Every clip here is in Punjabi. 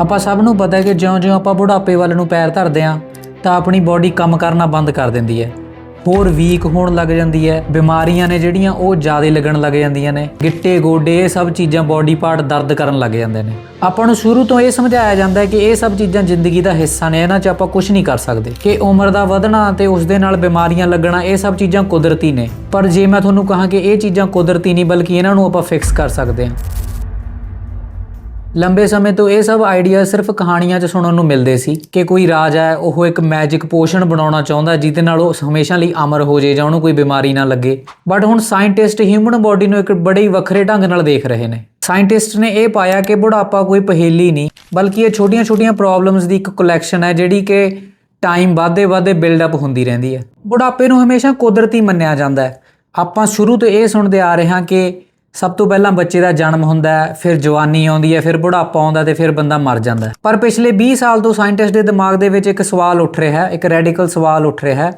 ਆਪਾਂ ਸਭ ਨੂੰ ਪਤਾ ਹੈ ਕਿ ਜਿਉਂ-ਜਿਉਂ ਆਪਾਂ ਬੁਢਾਪੇ ਵੱਲ ਨੂੰ ਪੈਰ ਧਰਦੇ ਆਂ ਤਾਂ ਆਪਣੀ ਬਾਡੀ ਕੰਮ ਕਰਨਾ ਬੰਦ ਕਰ ਦਿੰਦੀ ਹੈ। ਹੋਰ ਵੀਕ ਹੋਣ ਲੱਗ ਜਾਂਦੀ ਹੈ, ਬਿਮਾਰੀਆਂ ਨੇ ਜਿਹੜੀਆਂ ਉਹ ਜ਼ਿਆਦਾ ਲੱਗਣ ਲੱਗ ਜਾਂਦੀਆਂ ਨੇ, ਗਿੱਟੇ, ਗੋਡੇ, ਇਹ ਸਭ ਚੀਜ਼ਾਂ ਬਾਡੀ ਪਾਰਟ ਦਰਦ ਕਰਨ ਲੱਗ ਜਾਂਦੇ ਨੇ। ਆਪਾਂ ਨੂੰ ਸ਼ੁਰੂ ਤੋਂ ਇਹ ਸਮਝਾਇਆ ਜਾਂਦਾ ਹੈ ਕਿ ਇਹ ਸਭ ਚੀਜ਼ਾਂ ਜ਼ਿੰਦਗੀ ਦਾ ਹਿੱਸਾ ਨੇ, ਇਹਨਾਂ 'ਚ ਆਪਾਂ ਕੁਝ ਨਹੀਂ ਕਰ ਸਕਦੇ। ਕਿ ਉਮਰ ਦਾ ਵਧਣਾ ਤੇ ਉਸ ਦੇ ਨਾਲ ਬਿਮਾਰੀਆਂ ਲੱਗਣਾ, ਇਹ ਸਭ ਚੀਜ਼ਾਂ ਕੁਦਰਤੀ ਨੇ। ਪਰ ਜੇ ਮੈਂ ਤੁਹਾਨੂੰ ਕਹਾਂ ਕਿ ਇਹ ਚੀਜ਼ਾਂ ਕੁਦਰਤੀ ਨਹੀਂ, ਬਲਕਿ ਇਹਨਾਂ ਨੂੰ ਆਪਾਂ ਫਿਕਸ ਕਰ ਸਕਦੇ ਹਾਂ। ਲੰਬੇ ਸਮੇਂ ਤੋਂ ਇਹ ਸਭ ਆਈਡੀਆ ਸਿਰਫ ਕਹਾਣੀਆਂ 'ਚ ਸੁਣਨ ਨੂੰ ਮਿਲਦੇ ਸੀ ਕਿ ਕੋਈ ਰਾਜਾ ਹੈ, ਉਹ ਇੱਕ ਮੈਜਿਕ ਪੋਸ਼ਨ ਬਣਾਉਣਾ ਚਾਹੁੰਦਾ, ਜਿਹਦੇ ਨਾਲ ਉਹ ਹਮੇਸ਼ਾ ਲਈ ਅਮਰ ਹੋ ਜਾਏ ਜਾਂ ਉਹਨੂੰ ਕੋਈ ਬਿਮਾਰੀ ਨਾ ਲੱਗੇ। ਬਟ ਹੁਣ ਸਾਇੰਟਿਸਟ ਹਿਊਮਨ ਬਾਡੀ ਨੂੰ ਇੱਕ ਬੜੇ ਹੀ ਵੱਖਰੇ ਢੰਗ ਨਾਲ ਦੇਖ ਰਹੇ ਨੇ। ਸਾਇੰਟਿਸਟ ਨੇ ਇਹ ਪਾਇਆ ਕਿ ਬੁਢਾਪਾ ਕੋਈ ਪਹੇਲੀ ਨਹੀਂ, ਬਲਕਿ ਇਹ ਛੋਟੀਆਂ-ਛੋਟੀਆਂ ਪ੍ਰੋਬਲਮਸ ਦੀ ਇੱਕ ਕਲੈਕਸ਼ਨ ਹੈ, ਜਿਹੜੀ ਕਿ ਟਾਈਮ ਵਾਧੇ-ਵਾਧੇ ਬਿਲਡ ਅਪ ਹੁੰਦੀ ਰਹਿੰਦੀ ਹੈ। ਬੁਢਾਪੇ ਨੂੰ ਹਮੇਸ਼ਾ ਕੁਦਰਤੀ ਮੰਨਿਆ ਜਾਂਦਾ ਹੈ। ਆਪਾਂ ਸ਼ੁਰੂ ਤੋਂ ਇਹ ਸੁਣਦੇ ਆ ਰਹੇ ਹਾਂ ਕਿ ਸਭ ਤੋਂ ਪਹਿਲਾਂ ਬੱਚੇ ਦਾ ਜਨਮ ਹੁੰਦਾ ਹੈ, ਫਿਰ ਜਵਾਨੀ ਆਉਂਦੀ ਹੈ, ਫਿਰ ਬੁਢਾਪਾ ਆਉਂਦਾ ਤੇ ਫਿਰ ਬੰਦਾ ਮਰ ਜਾਂਦਾ ਹੈ। ਪਰ ਪਿਛਲੇ 20 ਸਾਲ ਤੋਂ ਸਾਇੰਟਿਸਟ ਦੇ ਦਿਮਾਗ ਦੇ ਵਿੱਚ ਇੱਕ ਸਵਾਲ ਉੱਠ ਰਿਹਾ ਹੈ, ਇੱਕ ਰੈਡੀਕਲ ਸਵਾਲ ਉੱਠ ਰਿਹਾ ਹੈ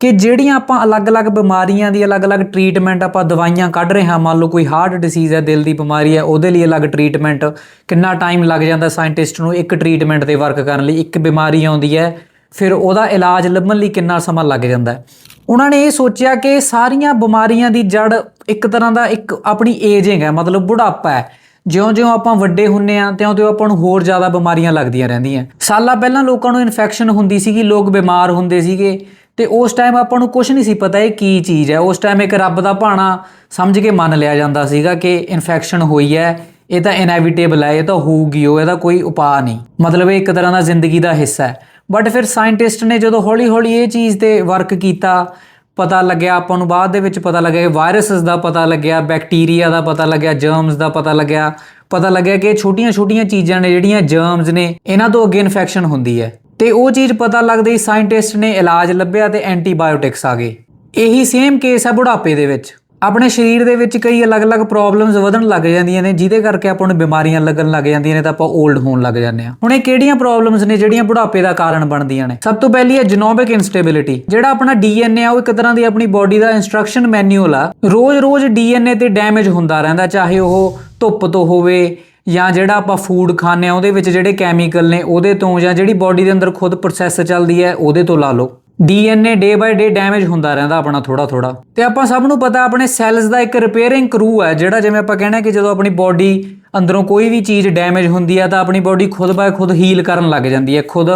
ਕਿ ਜਿਹੜੀਆਂ ਆਪਾਂ ਅਲੱਗ-ਅਲੱਗ ਬਿਮਾਰੀਆਂ ਦੀ ਅਲੱਗ-ਅਲੱਗ ਟ੍ਰੀਟਮੈਂਟ ਆਪਾਂ ਦਵਾਈਆਂ ਕੱਢ ਰਹੇ ਹਾਂ, ਮੰਨ ਲਓ ਕੋਈ ਹਾਰਟ ਡਿਸੀਜ਼ ਹੈ, ਦਿਲ ਦੀ ਬਿਮਾਰੀ ਹੈ, ਉਹਦੇ ਲਈ ਅਲੱਗ ਟ੍ਰੀਟਮੈਂਟ, ਕਿੰਨਾ ਟਾਈਮ ਲੱਗ ਜਾਂਦਾ ਸਾਇੰਟਿਸਟ ਨੂੰ ਇੱਕ ਟ੍ਰੀਟਮੈਂਟ ਤੇ ਵਰਕ ਕਰਨ ਲਈ, ਇੱਕ ਬਿਮਾਰੀ ਆਉਂਦੀ ਹੈ, ਫਿਰ ਉਹਦਾ ਇਲਾਜ ਲੱਭਣ ਲਈ ਕਿੰਨਾ ਸਮਾਂ ਲੱਗ ਜਾਂਦਾ ਹੈ। ਉਹਨਾਂ ਨੇ ਇਹ ਸੋਚਿਆ ਕਿ ਸਾਰੀਆਂ ਬਿਮਾਰੀਆਂ ਦੀ ਜੜ ਇੱਕ ਤਰ੍ਹਾਂ ਦਾ ਇੱਕ ਆਪਣੀ ਏਜਿੰਗ ਹੈ ਮਤਲਬ ਬੁਢਾਪਾ ਹੈ। ਜਿਉਂ-ਜਿਉਂ ਆਪਾਂ ਵੱਡੇ ਹੁੰਨੇ ਆ, ਤਿਉਂ-ਤਿਉਂ ਆਪਾਂ ਨੂੰ ਹੋਰ ਜ਼ਿਆਦਾ ਬਿਮਾਰੀਆਂ ਲੱਗਦੀਆਂ ਰਹਿੰਦੀਆਂ। ਸਾਲਾਂ ਪਹਿਲਾਂ ਲੋਕਾਂ ਨੂੰ ਇਨਫੈਕਸ਼ਨ ਹੁੰਦੀ ਸੀਗੀ, ਲੋਕ ਬਿਮਾਰ ਹੁੰਦੇ ਸੀਗੇ, ਤੇ ਉਸ ਟਾਈਮ ਆਪਾਂ ਨੂੰ ਕੁਝ ਨਹੀਂ ਸੀ ਪਤਾ ਇਹ ਕੀ ਚੀਜ਼ ਹੈ। ਉਸ ਟਾਈਮ ਇੱਕ ਰੱਬ ਦਾ ਭਾਣਾ ਸਮਝ ਕੇ ਮੰਨ ਲਿਆ ਜਾਂਦਾ ਸੀਗਾ ਕਿ ਇਨਫੈਕਸ਼ਨ ਹੋਈ ਹੈ, ਇਹ ਤਾਂ ਇਨਐਵਿਟੇਬਲ ਹੈ, ਇਹ ਤਾਂ ਹੋਊਗੀ, ਉਹ ਇਹਦਾ ਕੋਈ ਉਪਾਅ ਨਹੀਂ। ਮਤਲਬ ਇਹ ਇੱਕ ਤਰ੍ਹਾਂ ਦਾ ਜ਼ਿੰਦਗੀ ਦਾ ਹਿੱਸਾ ਹੈ। ਬਟ ਫਿਰ ਸਾਇੰਟਿਸਟ ਨੇ ਜਦੋਂ ਹੌਲੀ-ਹੌਲੀ ਇਹ ਚੀਜ਼ ਤੇ ਵਰਕ ਕੀਤਾ, ਪਤਾ ਲੱਗਿਆ ਆਪਾਂ ਨੂੰ ਬਾਅਦ ਦੇ ਵਿੱਚ ਪਤਾ ਲੱਗਿਆ ਕਿ ਵਾਇਰਸਸ ਦਾ ਪਤਾ ਲੱਗਿਆ ਬੈਕਟੀਰੀਆ ਦਾ ਪਤਾ ਲੱਗਿਆ ਜਰਮਸ ਦਾ ਪਤਾ ਲੱਗਿਆ ਪਤਾ ਲੱਗਿਆ ਕਿ ਛੋਟੀਆਂ-ਛੋਟੀਆਂ ਚੀਜ਼ਾਂ ਨੇ ਜਿਹੜੀਆਂ ਜਰਮਸ ਨੇ, ਇਹਨਾਂ ਤੋਂ ਅੱਗੇ ਇਨਫੈਕਸ਼ਨ ਹੁੰਦੀ ਹੈ। ਤੇ ਉਹ ਚੀਜ਼ ਪਤਾ ਲੱਗਦੇ ਹੀ ਸਾਇੰਟਿਸਟ ਨੇ ਇਲਾਜ ਲੱਭਿਆ ਤੇ ਐਂਟੀਬਾਇਓਟਿਕਸ ਆ ਗਏ। ਇਹੀ ਸੇਮ ਕੇਸ ਹੈ ਬੁਢਾਪੇ ਦੇ ਵਿੱਚ। ਆਪਣੇ ਸਰੀਰ ਦੇ ਵਿੱਚ ਕਈ ਅਲੱਗ-ਅਲੱਗ ਪ੍ਰੋਬਲਮਸ ਵਧਣ ਲੱਗ ਜਾਂਦੀਆਂ ਨੇ, ਜਿਹਦੇ ਕਰਕੇ ਆਪਾਂ ਨੂੰ ਬਿਮਾਰੀਆਂ ਲੱਗਣ ਲੱਗ ਜਾਂਦੀਆਂ ਨੇ ਤਾਂ ਆਪਾਂ 올ਡ ਹੋਣ ਲੱਗ ਜਾਂਦੇ ਆ ਹੁਣ ਇਹ ਕਿਹੜੀਆਂ ਪ੍ਰੋਬਲਮਸ ਨੇ ਜਿਹੜੀਆਂ ਬੁਢਾਪੇ ਦਾ ਕਾਰਨ ਬਣਦੀਆਂ ਨੇ? ਸਭ ਤੋਂ ਪਹਿਲੀ ਹੈ ਜੀਨੋਮਿਕ ਇਨਸਟੇਬਿਲਿਟੀ ਜਿਹੜਾ ਆਪਣਾ ਡੀਐਨਏ ਆ, ਉਹ ਇੱਕ ਤਰ੍ਹਾਂ ਦੀ ਆਪਣੀ ਬਾਡੀ ਦਾ ਇਨਸਟਰਕਸ਼ਨ ਮੈਨੂਅਲ ਆ। ਰੋਜ਼-ਰੋਜ਼ ਡੀਐਨਏ ਤੇ ਡੈਮੇਜ ਹੁੰਦਾ ਰਹਿੰਦਾ, ਚਾਹੇ ਉਹ ਧੁੱਪ ਤੋਂ ਹੋਵੇ ਜਾਂ ਜਿਹੜਾ ਆਪਾਂ ਫੂਡ ਖਾਂਦੇ ਆ ਉਹਦੇ ਵਿੱਚ ਜਿਹੜੇ ਕੈਮੀਕਲ ਨੇ, ਉਹਦੇ ਤੋਂ ਜਾਂ ਜਿਹੜੀ ਬਾਡੀ ਦੇ ਅੰਦਰ ਖੁਦ ਪ੍ਰੋਸੈਸ ਚੱਲਦੀ ਹੈ, ਉਹਦੇ ਤੋਂ ਲਾ ਲਓ। ਡੀਐਨਏ ਡੇ ਬਾਈ ਡੇ ਡੈਮੇਜ ਹੁੰਦਾ ਰਹਿੰਦਾ ਆਪਣਾ ਥੋੜਾ ਥੋੜਾ ਤੇ ਆਪਾਂ ਸਭ ਨੂੰ ਪਤਾ, ਆਪਣੇ ਸੈਲਸ ਦਾ ਇੱਕ ਰਿਪੇਅਰਿੰਗ ਕਰੂ ਹੈ, ਜਿਹੜਾ ਜਿਵੇਂ ਆਪਾਂ ਕਹਿੰਦੇ ਕਿ ਜਦੋਂ ਆਪਣੀ ਬਾਡੀ ਅੰਦਰੋਂ ਕੋਈ ਵੀ ਚੀਜ਼ ਡੈਮੇਜ ਹੁੰਦੀ ਹੈ ਤਾਂ ਆਪਣੀ ਬਾਡੀ ਖੁਦ ਬਾਏ ਖੁਦ ਹੀਲ ਕਰਨ ਲੱਗ ਜਾਂਦੀ ਹੈ, ਖੁਦ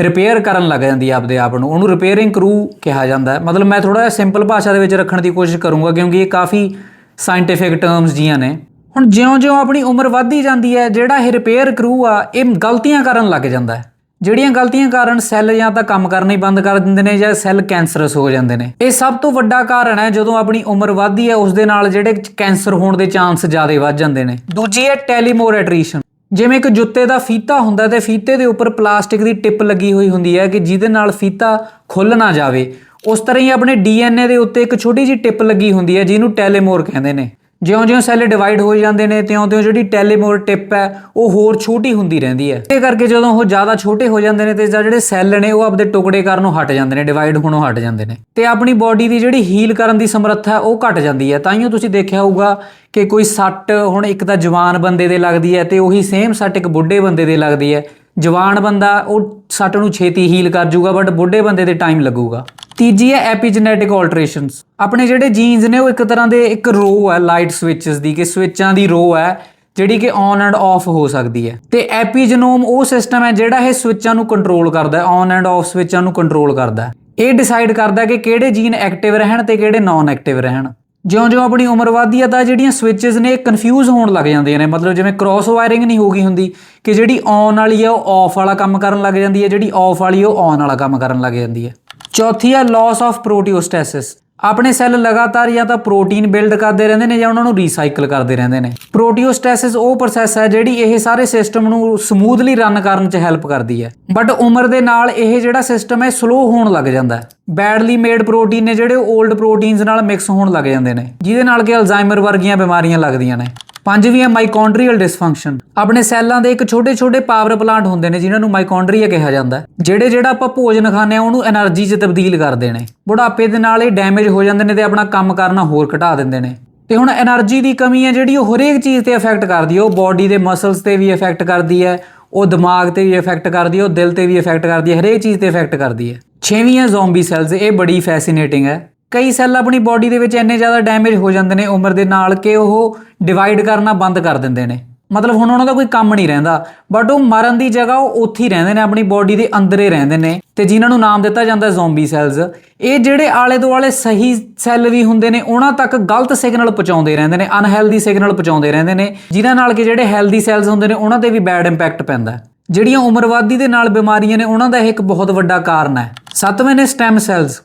ਰਿਪੇਅਰ ਕਰਨ ਲੱਗ ਜਾਂਦੀ ਹੈ ਆਪਦੇ ਆਪ ਨੂੰ। ਉਹਨੂੰ ਰਿਪੇਅਰਿੰਗ ਕਰੂ ਕਿਹਾ ਜਾਂਦਾ ਹੈ। ਮਤਲਬ ਮੈਂ ਥੋੜਾ ਜਿਹਾ ਸਿੰਪਲ ਭਾਸ਼ਾ ਦੇ ਵਿੱਚ ਰੱਖਣ ਦੀ ਕੋਸ਼ਿਸ਼ ਕਰੂੰਗਾ, ਕਿਉਂਕਿ ਇਹ ਕਾਫੀ ਸਾਇੰਟਿਫਿਕ ਟਰਮਸ ਜੀਆਂ ਨੇ। ਹੁਣ ਜਿਉਂ-ਜਿਉਂ ਆਪਣੀ ਉਮਰ ਵੱਧਦੀ ਜਾਂਦੀ ਹੈ, ਜਿਹੜਾ ਇਹ ਰਿਪੇਅਰ ਕਰੂ ਆ, ਇਹ ਗਲਤੀਆਂ ਕਰਨ ਲੱਗ ਜਾਂਦਾ ਹੈ। ਜਿਹੜੀਆਂ ਗਲਤੀਆਂ ਕਾਰਨ ਸੈੱਲ ਜਾਂ ਤਾਂ ਕੰਮ ਕਰਨਾ ਹੀ ਬੰਦ ਕਰ ਦਿੰਦੇ ਨੇ ਜਾਂ ਸੈੱਲ ਕੈਂਸਰਸ ਹੋ ਜਾਂਦੇ ਨੇ। ਇਹ ਸਭ ਤੋਂ ਵੱਡਾ ਕਾਰਨ ਹੈ, ਜਦੋਂ ਆਪਣੀ ਉਮਰ ਵੱਧਦੀ ਹੈ ਉਸ ਦੇ ਨਾਲ ਜਿਹੜੇ ਕੈਂਸਰ ਹੋਣ ਦੇ ਚਾਂਸ ਜ਼ਿਆਦਾ ਵੱਧ ਜਾਂਦੇ ਨੇ। ਦੂਜੀ ਹੈ ਟੈਲੀਮੋਰ ਟੈਲੀਮੋਰੇਟ੍ਰੀਸ਼ਨ। ਜਿਵੇਂ ਇੱਕ ਜੁੱਤੇ ਦਾ ਫੀਤਾ ਹੁੰਦਾ ਤੇ ਫੀਤੇ ਦੇ ਉੱਪਰ ਪਲਾਸਟਿਕ ਦੀ ਟਿਪ ਲੱਗੀ ਹੋਈ ਹੁੰਦੀ ਹੈ ਕਿ ਜਿਹਦੇ ਨਾਲ ਫੀਤਾ ਖੁੱਲ ਨਾ ਜਾਵੇ। ਉਸ ਤਰ੍ਹਾਂ ਹੀ ਆਪਣੇ ਡੀਐਨਏ ਦੇ ਉੱਤੇ ਇੱਕ ਛੋਟੀ ਜਿਹੀ ਟਿਪ ਲੱਗੀ ਹੁੰਦੀ ਹੈ, ਜਿਹਨੂੰ ਟੈਲੀਮੋਰ ਕਹਿੰਦੇ ਨੇ। ਜਿਉਂ-ਜਿਉਂ ਸੈੱਲ ਡਿਵਾਈਡ ਹੋ ਜਾਂਦੇ ਨੇ, ਤਿਉਂ-ਤਿਉਂ ਜਿਹੜੀ ਟੈਲੀਮੋਰ ਟਿਪ ਹੈ, ਉਹ ਹੋਰ ਛੋਟੀ ਹੁੰਦੀ ਰਹਿੰਦੀ ਹੈ। ਇਹ ਕਰਕੇ ਜਦੋਂ ਉਹ ਜ਼ਿਆਦਾ ਛੋਟੇ ਹੋ ਜਾਂਦੇ ਨੇ ਤੇ ਜਿਹੜੇ ਸੈੱਲ ਨੇ, ਉਹ ਆਪਦੇ ਟੁਕੜੇ ਕਰਨੋਂ ਹਟ ਜਾਂਦੇ ਨੇ ਡਿਵਾਈਡ ਹੋਣੋਂ ਹਟ ਜਾਂਦੇ ਨੇ। ਤੇ ਆਪਣੀ ਬਾਡੀ ਦੀ ਜਿਹੜੀ ਹੀਲ ਕਰਨ ਦੀ ਸਮਰੱਥਾ ਉਹ ਘਟ ਜਾਂਦੀ ਹੈ। ਤਾਂ ਹੀ ਤੁਸੀਂ ਦੇਖਿਆ ਹੋਊਗਾ ਕਿ ਕੋਈ ਸੱਟ, ਹੁਣ ਇੱਕ ਤਾਂ ਜਵਾਨ ਬੰਦੇ ਦੇ ਲੱਗਦੀ ਹੈ ਤੇ ਉਹੀ ਸੇਮ ਸੱਟ ਇੱਕ ਬੁੱਢੇ ਬੰਦੇ ਦੇ ਲੱਗਦੀ ਹੈ। ਜਵਾਨ ਬੰਦਾ ਉਹ ਸੱਟ ਨੂੰ ਛੇਤੀ ਹੀਲ ਕਰ ਜਾਊਗਾ ਬਟ ਬੁੱਢੇ ਬੰਦੇ ਦੇ ਟਾਈਮ ਲੱਗੂਗਾ। ਤੀਜੀ ਹੈ ਐਪੀਜੈਨੇਟਿਕ ਆਲਟਰੇਸ਼ਨਸ ਆਪਣੇ ਜਿਹੜੇ ਜੀਨਸ ਨੇ, ਉਹ ਇੱਕ ਤਰ੍ਹਾਂ ਦੇ ਇੱਕ ਰੋ ਹੈ ਲਾਈਟ ਸਵਿਚਸ ਦੀ, ਕਿ ਸਵਿਚਾਂ ਦੀ ਰੋ ਹੈ, ਜਿਹੜੀ ਕਿ ਔਨ ਐਂਡ ਆਫ ਹੋ ਸਕਦੀ ਹੈ। ਤੇ ਐਪੀਜਨੋਮ ਉਹ ਸਿਸਟਮ ਹੈ ਜਿਹੜਾ ਇਹ ਸਵਿਚਾਂ ਨੂੰ ਕੰਟਰੋਲ ਕਰਦਾ ਹੈ ਔਨ ਐਂਡ ਆਫ ਸਵਿਚਾਂ ਨੂੰ ਕੰਟਰੋਲ ਕਰਦਾ ਹੈ। ਇਹ ਡਿਸਾਈਡ ਕਰਦਾ ਹੈ ਕਿ ਕਿਹੜੇ ਜੀਨ ਐਕਟਿਵ ਰਹਿਣ ਤੇ ਕਿਹੜੇ ਨਾਨ ਐਕਟਿਵ ਰਹਿਣ। ਜਿਉਂ-ਜਿਉਂ ਆਪਣੀ ਉਮਰ ਵਧਦੀ ਹੈ ਤਾਂ ਜਿਹੜੀਆਂ ਸਵਿਚਸ ਨੇ ਕਨਫਿਊਜ਼ ਹੋਣ ਲੱਗ ਜਾਂਦੀਆਂ ਨੇ। ਮਤਲਬ ਜਿਵੇਂ ਕ੍ਰਾਸ ਵਾਇਰਿੰਗ ਨਹੀਂ ਹੋਗੀ ਹੁੰਦੀ, ਕਿ ਜਿਹੜੀ ਔਨ ਵਾਲੀ ਹੈ ਉਹ ਆਫ ਵਾਲਾ ਕੰਮ ਕਰਨ ਲੱਗ ਜਾਂਦੀ ਹੈ ਜਿਹੜੀ ਆਫ ਵਾਲੀ, ਉਹ ਔਨ ਵਾਲਾ ਕੰਮ ਕਰਨ ਲੱਗ ਜਾਂਦੀ ਹੈ ਚੌਥੀ ਹੈ ਲਾਸ ਆਫ ਪ੍ਰੋਟੀਓਸਟੈਸਿਸ ਆਪਣੇ ਸੈੱਲ ਲਗਾਤਾਰ ਜਾਂ ਤਾਂ ਪ੍ਰੋਟੀਨ ਬਿਲਡ ਕਰਦੇ ਰਹਿੰਦੇ ਨੇ ਜਾਂ ਉਹਨਾਂ ਨੂੰ ਰੀਸਾਈਕਲ ਕਰਦੇ ਰਹਿੰਦੇ ਨੇ। ਪ੍ਰੋਟੀਓਸਟੈਸਿਸ ਉਹ ਪ੍ਰੋਸੈਸ ਹੈ ਜਿਹੜੀ ਇਹ ਸਾਰੇ ਸਿਸਟਮ ਨੂੰ ਸਮੂਥਲੀ ਰਨ ਕਰਨ 'ਚ ਹੈਲਪ ਕਰਦੀ ਹੈ। ਬਟ ਉਮਰ ਦੇ ਨਾਲ ਇਹ ਜਿਹੜਾ ਸਿਸਟਮ ਹੈ ਸਲੋ ਹੋਣ ਲੱਗ ਜਾਂਦਾ ਹੈ। ਬੈਡਲੀ ਮੇਡ ਪ੍ਰੋਟੀਨ ਨੇ ਜਿਹੜੇ 올ਡ ਪ੍ਰੋਟੀਨਸ ਨਾਲ ਮਿਕਸ ਹੋਣ ਲੱਗ ਜਾਂਦੇ ਨੇ, ਜਿਹਦੇ ਨਾਲ ਕਿ ਅਲਜ਼ਾਈਮਰ ਵਰਗੀਆਂ ਬਿਮਾਰੀਆਂ ਲੱਗਦੀਆਂ ਨੇ। ਪੰਜਵੀਂ ਹੈ ਮਾਈਕੋਂਡਰੀਅਲ ਡਿਸਫੰਕਸ਼ਨ ਆਪਣੇ ਸੈੱਲਾਂ ਦੇ ਇੱਕ ਛੋਟੇ-ਛੋਟੇ ਪਾਵਰ ਪਲਾਂਟ ਹੁੰਦੇ ਨੇ, ਜਿਨ੍ਹਾਂ ਨੂੰ ਮਾਈਕੋਂਡਰੀਆ ਕਿਹਾ ਜਾਂਦਾ ਜਿਹੜੇ ਜਿਹੜਾ ਆਪਾਂ ਭੋਜਨ ਖਾਂਦੇ ਆ ਉਹਨੂੰ એનર્ਜੀ 'ਚ ਤਬਦੀਲ ਕਰਦੇ ਨੇ। ਬੁਢਾਪੇ ਦੇ ਨਾਲ ਇਹ ਡੈਮੇਜ ਹੋ ਜਾਂਦੇ ਨੇ ਤੇ ਆਪਣਾ ਕੰਮ ਕਰਨਾ ਹੋਰ ਘਟਾ ਦਿੰਦੇ ਨੇ। ਤੇ ਹੁਣ એનર્ਜੀ ਦੀ ਕਮੀ ਹੈ ਜਿਹੜੀ, ਉਹ ਹਰੇਕ ਚੀਜ਼ ਤੇ ਇਫੈਕਟ ਕਰਦੀ ਹੈ। ਉਹ ਬਾਡੀ ਦੇ ਮਸਲਸ ਤੇ ਵੀ ਇਫੈਕਟ ਕਰਦੀ ਹੈ, ਉਹ ਦਿਮਾਗ ਤੇ ਵੀ ਇਫੈਕਟ ਕਰਦੀ ਹੈ, ਉਹ ਦਿਲ ਤੇ ਵੀ ਇਫੈਕਟ ਕਰਦੀ ਹੈ, ਹਰੇਕ ਚੀਜ਼ ਤੇ ਇਫੈਕਟ ਕਰਦੀ ਹੈ। ਛੇਵੀਂ ਹੈ ਜ਼ੋਂਬੀ ਸੈਲਸ ਇਹ ਬੜੀ ਫੈਸੀਨੇਟਿੰਗ ਹੈ। ਕਈ ਸੈੱਲ ਆਪਣੀ ਬਾਡੀ ਦੇ ਵਿੱਚ ਇੰਨੇ ਜ਼ਿਆਦਾ ਡੈਮੇਜ ਹੋ ਜਾਂਦੇ ਨੇ ਉਮਰ ਦੇ ਨਾਲ ਕਿ ਉਹ ਡਿਵਾਈਡ ਕਰਨਾ ਬੰਦ ਕਰ ਦਿੰਦੇ ਨੇ। ਮਤਲਬ ਹੁਣ ਉਹਨਾਂ ਦਾ ਕੋਈ ਕੰਮ ਨਹੀਂ ਰਹਿੰਦਾ। ਬਟ ਉਹ ਮਰਨ ਦੀ ਜਗ੍ਹਾ ਉਹ ਉੱਥੇ ਹੀ ਰਹਿੰਦੇ ਨੇ, ਆਪਣੀ ਬਾਡੀ ਦੇ ਅੰਦਰ ਹੀ ਰਹਿੰਦੇ ਨੇ ਤੇ ਜਿਨ੍ਹਾਂ ਨੂੰ ਨਾਮ ਦਿੱਤਾ ਜਾਂਦਾ ਜ਼ੋਂਬੀ ਸੈਲਸ ਇਹ ਜਿਹੜੇ ਆਲੇ ਦੁਆਲੇ ਸਹੀ ਸੈੱਲ ਵੀ ਹੁੰਦੇ ਨੇ, ਉਹਨਾਂ ਤੱਕ ਗਲਤ ਸਿਗਨਲ ਪਹੁੰਚਾਉਂਦੇ ਰਹਿੰਦੇ ਨੇ ਅਨਹੈਲਦੀ ਸਿਗਨਲ ਪਹੁੰਚਾਉਂਦੇ ਰਹਿੰਦੇ ਨੇ, ਜਿਨ੍ਹਾਂ ਨਾਲ ਕਿ ਜਿਹੜੇ ਹੈਲਦੀ ਸੈਲਸ ਹੁੰਦੇ ਨੇ, ਉਹਨਾਂ ਤੇ ਵੀ ਬੈਡ ਇੰਪੈਕਟ ਪੈਂਦਾ ਹੈ। ਜਿਹੜੀਆਂ ਉਮਰਵਾਦੀ ਦੇ ਨਾਲ ਬਿਮਾਰੀਆਂ ਨੇ, ਉਹਨਾਂ ਦਾ ਇਹ ਇੱਕ ਬਹੁਤ ਵੱਡਾ ਕਾਰਨ ਹੈ। ਸੱਤਵੇਂ ਨੇ ਸਟੈਮ ਸੈਲਸ